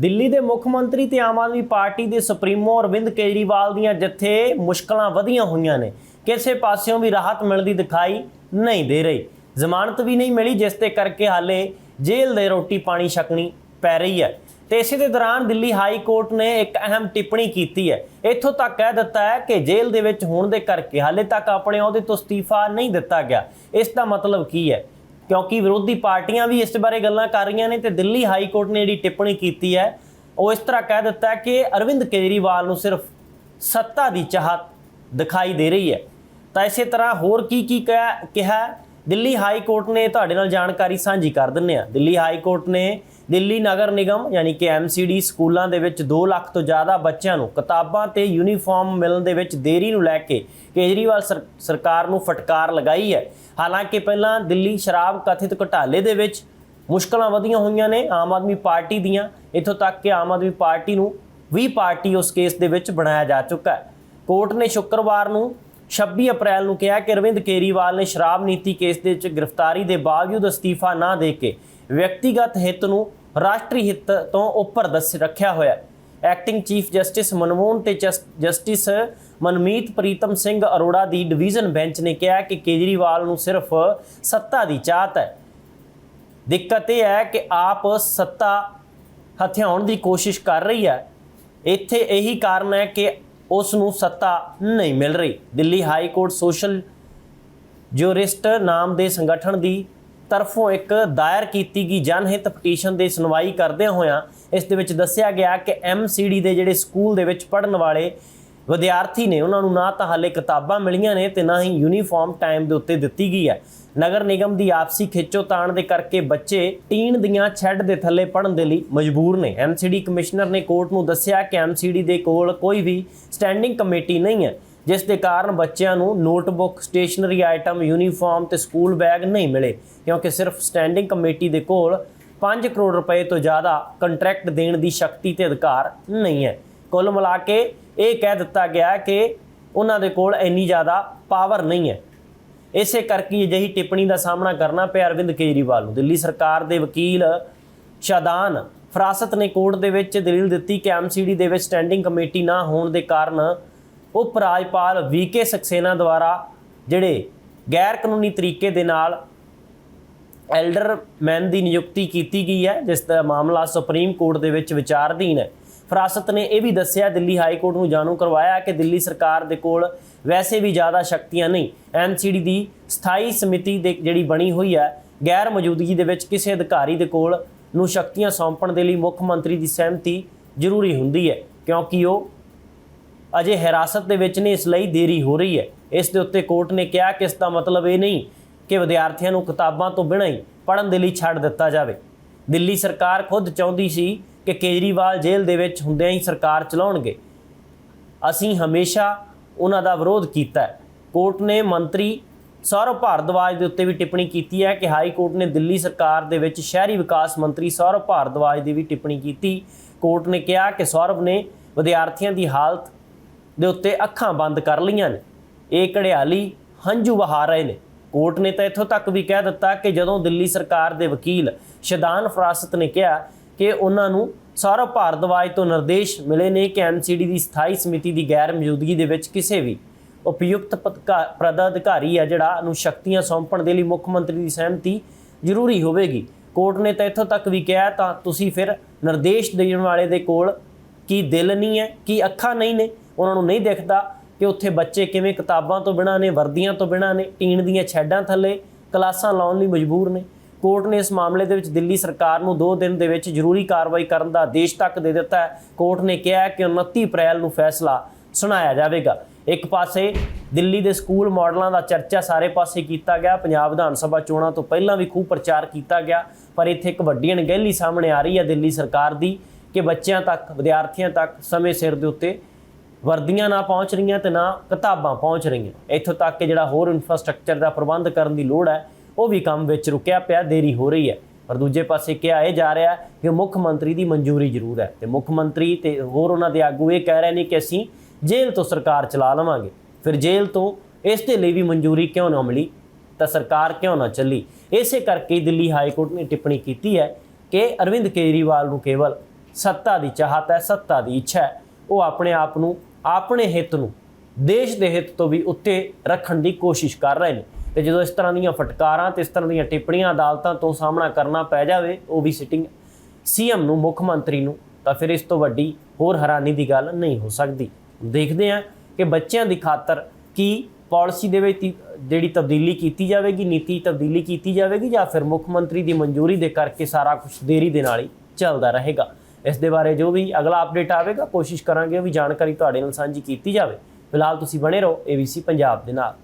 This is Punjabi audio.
ਦਿੱਲੀ ਦੇ ਮੁੱਖ ਮੰਤਰੀ ਤੇ ਆਮ ਆਦਮੀ ਪਾਰਟੀ ਦੇ ਸੁਪਰੀਮੋ ਅਰਵਿੰਦ ਕੇਜਰੀਵਾਲ ਦੀਆਂ ਜਿੱਥੇ ਮੁਸ਼ਕਲਾਂ ਵਧੀਆਂ ਹੋਈਆਂ ਨੇ, ਕਿਸੇ ਪਾਸਿਓਂ ਵੀ ਰਾਹਤ ਮਿਲਦੀ ਦਿਖਾਈ ਨਹੀਂ ਦੇ ਰਹੀ। ਜ਼ਮਾਨਤ ਵੀ ਨਹੀਂ ਮਿਲੀ, ਜਿਸ ਤੇ ਕਰਕੇ ਹਾਲੇ ਜੇਲ੍ਹ ਦੇ ਰੋਟੀ ਪਾਣੀ ਛਕਣੀ ਪੈ ਰਹੀ ਹੈ। ਤੇ ਇਸੇ ਦੇ ਦੌਰਾਨ ਦਿੱਲੀ ਹਾਈ ਕੋਰਟ ਨੇ ਇੱਕ ਅਹਿਮ ਟਿੱਪਣੀ ਕੀਤੀ ਹੈ। ਇੱਥੋਂ ਤੱਕ ਕਹਿ ਦਿੱਤਾ ਹੈ ਕਿ ਜੇਲ੍ਹ ਦੇ ਵਿੱਚ ਹੋਣ ਦੇ ਕਰਕੇ ਹਾਲੇ ਤੱਕ ਆਪਣੇ ਅਹੁਦੇ ਤੋਂ ਅਸਤੀਫਾ ਨਹੀਂ ਦਿੱਤਾ ਗਿਆ। ਇਸ ਦਾ ਮਤਲਬ ਕੀ ਹੈ? ਕਿਉਂਕਿ ਵਿਰੋਧੀ ਪਾਰਟੀਆਂ ਵੀ ਇਸ ਬਾਰੇ ਗੱਲਾਂ ਕਰ ਰਹੀਆਂ ਨੇ ਤੇ ਦਿੱਲੀ ਹਾਈ ਕੋਰਟ ਨੇ ਜਿਹੜੀ ਟਿੱਪਣੀ ਕੀਤੀ ਹੈ, ਉਹ ਇਸ ਤਰ੍ਹਾਂ ਕਹਿ ਦਿੱਤਾ ਕਿ ਅਰਵਿੰਦ ਕੇਜਰੀਵਾਲ ਨੂੰ ਸਿਰਫ ਸੱਤਾ ਦੀ ਚਾਹਤ ਦਿਖਾਈ ਦੇ ਰਹੀ ਹੈ। ਤਾਂ ਇਸੇ ਤਰ੍ਹਾਂ ਹੋਰ ਕੀ ਕੀ ਕਿਹਾ ਕਿਹਾ ਦਿੱਲੀ ਹਾਈ ਕੋਰਟ ਨੇ ਤੁਹਾਡੇ ਨਾਲ ਜਾਣਕਾਰੀ ਸਾਂਝੀ ਕਰ ਦਿੰਨੇ ਆ ਦਿੱਲੀ ਹਾਈ ਕੋਰਟ ਨੇ ਦਿੱਲੀ ਨਗਰ ਨਿਗਮ ਯਾਨੀ ਕਿ ਐਮਸੀਡੀ ਸਕੂਲਾਂ ਦੇ ਵਿੱਚ 2 ਲੱਖ ਤੋਂ ਜ਼ਿਆਦਾ ਬੱਚਿਆਂ ਨੂੰ ਕਿਤਾਬਾਂ ਤੇ ਯੂਨੀਫਾਰਮ ਮਿਲਣ ਦੇ ਵਿੱਚ ਦੇਰੀ ਨੂੰ ਲੈ ਕੇ ਕੇਜਰੀਵਾਲ ਸਰ- ਸਰਕਾਰ ਨੂੰ ਫਟਕਾਰ ਲਗਾਈ ਹੈ। ਹਾਲਾਂਕਿ ਪਹਿਲਾਂ ਦਿੱਲੀ ਸ਼ਰਾਬ ਕਥਿਤ ਘੁਟਾਲੇ ਦੇ ਵਿੱਚ ਮੁਸ਼ਕਲਾਂ ਵਧੀਆਂ ਹੋਈਆਂ ਨੇ ਆਮ ਆਦਮੀ ਪਾਰਟੀ ਦੀਆਂ। ਇੱਥੋਂ ਤੱਕ ਕਿ ਆਮ ਆਦਮੀ ਪਾਰਟੀ ਨੂੰ ਵੀ ਪਾਰਟੀ ਉਸ ਕੇਸ ਦੇ ਵਿੱਚ ਬਣਾਇਆ ਜਾ ਚੁੱਕਾ ਹੈ। ਕੋਰਟ ਨੇ ਸ਼ੁੱਕਰਵਾਰ ਨੂੰ 26 ਅਪ੍ਰੈਲ ਨੂੰ ਕਿਹਾ ਕਿ ਅਰਵਿੰਦ ਕੇਜਰੀਵਾਲ ਨੇ ਸ਼ਰਾਬ ਨੀਤੀ ਕੇਸ ਦੇ ਵਿੱਚ ਗ੍ਰਿਫਤਾਰੀ ਦੇ ਬਾਵਜੂਦ ਅਸਤੀਫਾ ਨਾ ਦੇ ਕੇ ਵਿਅਕਤੀਗਤ ਹਿੱਤ ਨੂੰ ਰਾਸ਼ਟਰੀ ਹਿੱਤ ਤੋਂ ਉੱਪਰ ਦੱਸ ਰੱਖਿਆ ਹੋਇਆ ਐਕਟਿੰਗ ਚੀਫ ਜਸਟਿਸ ਮਨਮੋਹਨ ਤੇ ਜਸ- ਜਸਟਿਸ ਮਨਮੀਤ ਪ੍ਰੀਤਮ ਸਿੰਘ ਅਰੋੜਾ ਦੀ ਡਿਵੀਜ਼ਨ ਬੈਂਚ ਨੇ ਕਿਹਾ ਕਿ ਕੇਜਰੀਵਾਲ ਨੂੰ ਸਿਰਫ ਸੱਤਾ ਦੀ ਚਾਹਤ ਹੈ। ਦਿੱਕਤ ਇਹ ਹੈ ਕਿ ਆਪ ਸੱਤਾ ਹਥਿਆਉਣ ਦੀ ਕੋਸ਼ਿਸ਼ ਕਰ ਰਹੀ ਹੈ। ਇੱਥੇ ਇਹੀ ਕਾਰਨ ਹੈ ਕਿ ਉਸ ਨੂੰ ਸੱਤਾ ਨਹੀਂ ਮਿਲ ਰਹੀ। Delhi high court social jurist ਨਾਮ ਦੇ ਸੰਗਠਨ ਦੀ ਤਰਫੋਂ ਇੱਕ ਦਾਇਰ ਕੀਤੀ ਗਈ ਜਨਹਿਤ ਪਟੀਸ਼ਨ ਦੀ ਸੁਣਵਾਈ ਕਰਦਿਆਂ ਹੋਇਆਂ ਇਸ ਦੇ ਵਿੱਚ ਦੱਸਿਆ ਗਿਆ ਕਿ ਐਮਸੀਡੀ ਦੇ ਜਿਹੜੇ ਸਕੂਲ ਦੇ ਵਿੱਚ ਪੜ੍ਹਨ ਵਾਲੇ ਵਿਦਿਆਰਥੀ ਨੇ, ਉਹਨਾਂ ਨੂੰ ਨਾ ਤਾਂ ਹਾਲੇ ਕਿਤਾਬਾਂ ਮਿਲੀਆਂ ਨੇ ਤੇ ਨਾ ਹੀ ਯੂਨੀਫਾਰਮ ਟਾਈਮ ਦੇ ਉੱਤੇ ਦਿੱਤੀ ਗਈ ਹੈ। ਨਗਰ ਨਿਗਮ ਦੀ ਆਪਸੀ ਖਿੱਚੋਤਾਣ ਦੇ ਕਰਕੇ ਬੱਚੇ ਟੀਨ ਦੀਆਂ ਛੱਡ ਦੇ ਥੱਲੇ ਪੜਨ ਦੇ ਲਈ ਮਜਬੂਰ ਨੇ। ਐਮਸੀਡੀ ਕਮਿਸ਼ਨਰ ਨੇ ਕੋਰਟ ਨੂੰ ਦੱਸਿਆ ਕਿ ਐਮਸੀਡੀ ਦੇ ਕੋਲ ਕੋਈ ਵੀ ਸਟੈਂਡਿੰਗ ਕਮੇਟੀ ਨਹੀਂ ਹੈ, ਜਿਸ ਦੇ ਕਾਰਨ ਬੱਚਿਆਂ ਨੂੰ ਨੋਟਬੁੱਕ, ਸਟੇਸ਼ਨਰੀ ਆਈਟਮ, ਯੂਨੀਫਾਰਮ ਤੇ ਸਕੂਲ ਬੈਗ ਨਹੀਂ ਮਿਲੇ, ਕਿਉਂਕਿ ਸਿਰਫ ਸਟੈਂਡਿੰਗ ਕਮੇਟੀ ਦੇ ਕੋਲ 5 ਕਰੋੜ ਰੁਪਏ ਤੋਂ ਜ਼ਿਆਦਾ ਕੰਟਰੈਕਟ ਦੇਣ ਦੀ ਸ਼ਕਤੀ ਤੇ ਅਧਿਕਾਰ ਨਹੀਂ ਹੈ। ਕੁੱਲ ਮਿਲਾ ਕੇ ਇਹ ਕਹਿ ਦਿੱਤਾ ਗਿਆ ਕਿ ਉਹਨਾਂ ਦੇ ਕੋਲ ਇੰਨੀ ਜ਼ਿਆਦਾ ਪਾਵਰ ਨਹੀਂ ਹੈ। ਇਸੇ ਕਰਕੇ ਅਜਿਹੀ ਟਿੱਪਣੀ ਦਾ ਸਾਹਮਣਾ ਕਰਨਾ ਪਿਆ ਅਰਵਿੰਦ ਕੇਜਰੀਵਾਲ ਨੂੰ। ਦਿੱਲੀ ਸਰਕਾਰ ਦੇ ਵਕੀਲ ਸ਼ਾਦਾਨ ਫਰਾਸਤ ਨੇ ਕੋਰਟ ਦੇ ਵਿੱਚ ਦਲੀਲ ਦਿੱਤੀ ਕਿ ਐਮਸੀਡੀ ਦੇ ਵਿੱਚ ਸਟੈਂਡਿੰਗ ਕਮੇਟੀ ਨਾ ਹੋਣ ਦੇ ਕਾਰਨ ਉਪ ਰਾਜਪਾਲ ਵੀਕੇ ਸਕਸੇਨਾ ਦੁਆਰਾ ਜਿਹੜੇ ਗੈਰ ਕਾਨੂੰਨੀ ਤਰੀਕੇ ਦੇ ਨਾਲ ਐਲਡਰਮੈਨ ਦੀ ਨਿਯੁਕਤੀ ਕੀਤੀ ਗਈ ਹੈ, ਜਿਸ ਦਾ ਮਾਮਲਾ ਸੁਪਰੀਮ ਕੋਰਟ ਦੇ ਵਿੱਚ ਵਿਚਾਰਧੀਨ ਹੈ। ਫਰਾਸਤ ਨੇ ਇਹ ਵੀ ਦੱਸਿਆ, ਦਿੱਲੀ ਹਾਈ ਕੋਰਟ ਨੂੰ ਜਾਣੂ ਕਰਵਾਇਆ ਕਿ ਦਿੱਲੀ ਸਰਕਾਰ ਦੇ ਕੋਲ ਵੈਸੇ ਵੀ ਜ਼ਿਆਦਾ ਸ਼ਕਤੀਆਂ ਨਹੀਂ। ਐਮਸੀਡੀ ਦੀ ਸਥਾਈ ਸਮਿਤੀ ਦੇ ਜਿਹੜੀ ਬਣੀ ਹੋਈ ਹੈ, ਗੈਰ ਮੌਜੂਦਗੀ ਦੇ ਵਿੱਚ ਕਿਸੇ ਅਧਿਕਾਰੀ ਦੇ ਕੋਲ ਨੂੰ ਸ਼ਕਤੀਆਂ ਸੌਂਪਣ ਦੇ ਲਈ ਮੁੱਖ ਮੰਤਰੀ ਦੀ ਸਹਿਮਤੀ ਜ਼ਰੂਰੀ ਹੁੰਦੀ ਹੈ, ਕਿਉਂਕਿ ਉਹ ਅਜੇ ਹਿਰਾਸਤ ਦੇ ਵਿੱਚ ਨੇ, ਇਸ ਲਈ ਦੇਰੀ ਹੋ ਰਹੀ ਹੈ। ਇਸ ਦੇ ਉੱਤੇ ਕੋਰਟ ਨੇ ਕਿਹਾ ਕਿ ਇਸ ਦਾ ਮਤਲਬ ਇਹ ਨਹੀਂ ਕਿ ਵਿਦਿਆਰਥੀਆਂ ਨੂੰ ਕਿਤਾਬਾਂ ਤੋਂ ਬਿਨਾਂ ਹੀ ਪੜ੍ਹਨ ਦੇ ਲਈ ਛੱਡ ਦਿੱਤਾ ਜਾਵੇ। ਦਿੱਲੀ ਸਰਕਾਰ ਖੁਦ ਚਾਹੁੰਦੀ ਸੀ ਕਿ ਕੇਜਰੀਵਾਲ ਜੇਲ੍ਹ ਦੇ ਵਿੱਚ ਹੁੰਦਿਆਂ ਹੀ ਸਰਕਾਰ ਚਲਾਉਣਗੇ। ਅਸੀਂ ਹਮੇਸ਼ਾ ਉਹਨਾਂ ਦਾ ਵਿਰੋਧ ਕੀਤਾ ਕੋਰਟ ਨੇ ਮੰਤਰੀ ਸੌਰਵ ਭਾਰਦਵਾਜ ਦੇ ਉੱਤੇ ਵੀ ਟਿੱਪਣੀ ਕੀਤੀ ਹੈ ਕਿ ਹਾਈ ਕੋਰਟ ਨੇ ਦਿੱਲੀ ਸਰਕਾਰ ਦੇ ਵਿੱਚ ਸ਼ਹਿਰੀ ਵਿਕਾਸ ਮੰਤਰੀ ਸੌਰਵ ਭਾਰਦਵਾਜ ਦੀ ਵੀ ਟਿੱਪਣੀ ਕੀਤੀ। ਕੋਰਟ ਨੇ ਕਿਹਾ ਕਿ ਸੌਰਵ ਨੇ ਵਿਦਿਆਰਥੀਆਂ ਦੀ ਹਾਲਤ ਦੇ ਉੱਤੇ ਅੱਖਾਂ ਬੰਦ ਕਰ ਲਈਆਂ ਨੇ। ਇਹ ਘੜਿਆਲੀ ਹੰਝੂ ਵਹਾ ਰਹੇ ਨੇ। ਕੋਰਟ ਨੇ ਤਾਂ ਇੱਥੋਂ ਤੱਕ ਵੀ ਕਹਿ ਦਿੱਤਾ ਕਿ ਜਦੋਂ ਦਿੱਲੀ ਸਰਕਾਰ ਦੇ ਵਕੀਲ ਸ਼ਦਾਨ ਫਰਾਸਤ ਨੇ ਕਿਹਾ ਕਿ ਉਹਨਾਂ ਨੂੰ ਸੌਰਵ ਭਾਰਦਵਾਜ ਤੋਂ ਨਿਰਦੇਸ਼ ਮਿਲੇ ਨੇ ਕਿ ਐਮਸੀਡੀ ਦੀ ਸਥਾਈ ਸਮਿਤੀ ਦੀ ਗੈਰ ਮੌਜੂਦਗੀ ਦੇ ਵਿੱਚ ਕਿਸੇ ਵੀ ਉਪਯੁਕਤ ਪਦਕਾ- ਪਦ ਅਧਿਕਾਰੀ ਹੈ ਜਿਹੜਾ ਨੂੰ ਸ਼ਕਤੀਆਂ ਸੌਂਪਣ ਦੇ ਲਈ ਮੁੱਖ ਮੰਤਰੀ ਦੀ ਸਹਿਮਤੀ ਜ਼ਰੂਰੀ ਹੋਵੇਗੀ। ਕੋਰਟ ਨੇ ਤਾਂ ਇੱਥੋਂ ਤੱਕ ਵੀ ਕਿਹਾ, ਤਾਂ ਤੁਸੀਂ ਫਿਰ ਨਿਰਦੇਸ਼ ਦੇਣ ਵਾਲੇ ਦੇ ਕੋਲ ਕੀ ਦਿਲ ਨਹੀਂ ਹੈ, ਕੀ ਅੱਖਾਂ ਨਹੀਂ ਨੇ, ਉਹਨਾਂ ਨੂੰ ਨਹੀਂ ਦਿਖਦਾ ਕਿ ਉੱਥੇ ਬੱਚੇ ਕਿਵੇਂ ਕਿਤਾਬਾਂ ਤੋਂ ਬਿਨਾਂ ਨੇ, ਵਰਦੀਆਂ ਤੋਂ ਬਿਨਾਂ ਨੇ, ਟੀਨ ਦੀਆਂ ਛੱਡਾਂ ਥੱਲੇ ਕਲਾਸਾਂ ਲਾਉਣ ਲਈ ਮਜਬੂਰ ਨੇ। ਕੋਰਟ ਨੇ ਇਸ ਮਾਮਲੇ ਦੇ ਵਿੱਚ ਦਿੱਲੀ ਸਰਕਾਰ ਨੂੰ 2 ਦਿਨ ਦੇ ਵਿੱਚ ਜ਼ਰੂਰੀ ਕਾਰਵਾਈ ਕਰਨ ਦਾ ਆਦੇਸ਼ ਤੱਕ ਦੇ ਦਿੱਤਾ ਹੈ। ਕੋਰਟ ਨੇ ਕਿਹਾ ਹੈ ਕਿ 29 ਅਪ੍ਰੈਲ ਨੂੰ ਫੈਸਲਾ ਸੁਣਾਇਆ ਜਾਵੇਗਾ। ਇੱਕ ਪਾਸੇ ਦਿੱਲੀ ਦੇ ਸਕੂਲ ਮਾਡਲਾਂ ਦਾ ਚਰਚਾ ਸਾਰੇ ਪਾਸੇ ਕੀਤਾ ਗਿਆ। ਪੰਜਾਬ ਵਿਧਾਨ ਸਭਾ ਚੋਣਾਂ ਤੋਂ ਪਹਿਲਾਂ ਵੀ ਖੂਬ ਪ੍ਰਚਾਰ ਕੀਤਾ ਗਿਆ, ਪਰ ਇੱਥੇ ਇੱਕ ਵੱਡੀ ਅਣਗਹਿਲੀ ਸਾਹਮਣੇ ਆ ਰਹੀ ਹੈ ਦਿੱਲੀ ਸਰਕਾਰ ਦੀ ਕਿ ਬੱਚਿਆਂ ਤੱਕ, ਵਿਦਿਆਰਥੀਆਂ ਤੱਕ ਸਮੇਂ ਸਿਰ ਦੇ ਉੱਤੇ ਵਰਦੀਆਂ ਨਾ ਪਹੁੰਚ ਰਹੀਆਂ ਤੇ ਨਾ ਕਿਤਾਬਾਂ ਪਹੁੰਚ ਰਹੀਆਂ। ਇੱਥੋਂ ਤੱਕ ਕਿ ਜਿਹੜਾ ਹੋਰ ਇਨਫਰਾਸਟ੍ਰਕਚਰ ਦਾ ਪ੍ਰਬੰਧ ਕਰਨ ਦੀ ਲੋੜ ਹੈ, ਉਹ ਵੀ ਕੰਮ ਵਿੱਚ ਰੁਕਿਆ ਪਿਆ, ਦੇਰੀ ਹੋ ਰਹੀ ਹੈ। ਪਰ ਦੂਜੇ ਪਾਸੇ ਕਿਹਾ ਇਹ ਜਾ ਰਿਹਾ ਕਿ ਮੁੱਖ ਮੰਤਰੀ ਦੀ ਮਨਜ਼ੂਰੀ ਜ਼ਰੂਰ ਹੈ ਤੇ ਮੁੱਖ ਮੰਤਰੀ ਤੇ ਹੋਰ ਉਹਨਾਂ ਦੇ ਆਗੂ ਇਹ ਕਹਿ ਰਹੇ ਨੇ ਕਿ ਅਸੀਂ ਜੇਲ੍ਹ ਤੋਂ ਸਰਕਾਰ ਚਲਾ ਲਵਾਂਗੇ। ਫਿਰ ਜੇਲ੍ਹ ਤੋਂ ਇਸ ਦੇ ਲਈ ਵੀ ਮਨਜ਼ੂਰੀ ਕਿਉਂ ਨਾ ਮਿਲੀ? ਤਾਂ ਸਰਕਾਰ ਕਿਉਂ ਨਾ ਚੱਲੀ? ਇਸੇ ਕਰਕੇ ਦਿੱਲੀ ਹਾਈ ਕੋਰਟ ਨੇ ਟਿੱਪਣੀ ਕੀਤੀ ਹੈ ਕਿ ਅਰਵਿੰਦ ਕੇਜਰੀਵਾਲ ਨੂੰ ਕੇਵਲ ਸੱਤਾ ਦੀ ਚਾਹਤ ਹੈ, ਸੱਤਾ ਦੀ ਇੱਛਾ ਹੈ। ਉਹ ਆਪਣੇ ਆਪ ਨੂੰ ਆਪਣੇ ਹਿੱਤ ਨੂੰ, ਦੇਸ਼ ਦੇ ਹਿੱਤ ਤੋਂ ਵੀ ਉੱਤੇ ਰੱਖਣ ਦੀ ਕੋਸ਼ਿਸ਼ ਕਰ ਰਹੇ ਨੇ। ਤੇ ਜਦੋਂ ਇਸ ਤਰ੍ਹਾਂ ਦੀਆਂ ਫਟਕਾਰਾਂ ਤੇ ਇਸ ਤਰ੍ਹਾਂ ਦੀਆਂ ਟਿੱਪਣੀਆਂ, ਅਦਾਲਤਾਂ ਤੋਂ ਸਾਹਮਣਾ ਕਰਨਾ ਪੈ ਜਾਵੇ, ਉਹ ਵੀ ਸਿਟਿੰਗ ਸੀਐਮ ਨੂੰ, ਮੁੱਖ ਮੰਤਰੀ ਨੂੰ, ਤਾਂ ਫਿਰ ਇਸ ਤੋਂ ਵੱਡੀ ਹੋਰ ਹੈਰਾਨੀ ਦੀ ਗੱਲ ਨਹੀਂ ਹੋ ਸਕਦੀ। ਦੇਖਦੇ ਹਾਂ ਕਿ ਬੱਚਿਆਂ ਦੀ ਖਾਤਰ ਕੀ ਪਾਲਿਸੀ ਦੇ ਵਿੱਚ ਜਿਹੜੀ ਤਬਦੀਲੀ ਕੀਤੀ ਜਾਵੇਗੀ, ਨੀਤੀ ਤਬਦੀਲੀ ਕੀਤੀ ਜਾਵੇਗੀ ਜਾਂ ਫਿਰ ਮੁੱਖ ਮੰਤਰੀ ਦੀ ਮਨਜ਼ੂਰੀ ਦੇ ਕਰਕੇ ਸਾਰਾ ਕੁਝ ਦੇਰੀ ਦੇ ਨਾਲ ਹੀ ਚੱਲਦਾ ਰਹੇਗਾ। ਇਸ ਦੇ ਬਾਰੇ ਜੋ ਵੀ ਅਗਲਾ ਅਪਡੇਟ ਆਵੇਗਾ, ਕੋਸ਼ਿਸ਼ ਕਰਾਂਗੇ ਉਹ ਵੀ ਜਾਣਕਾਰੀ ਤੁਹਾਡੇ ਨਾਲ ਸਾਂਝੀ ਕੀਤੀ ਜਾਵੇ। ਫਿਲਹਾਲ ਤੁਸੀਂ ਬਣੇ ਰਹੋ ABC ਪੰਜਾਬ ਦੇ ਨਾਲ।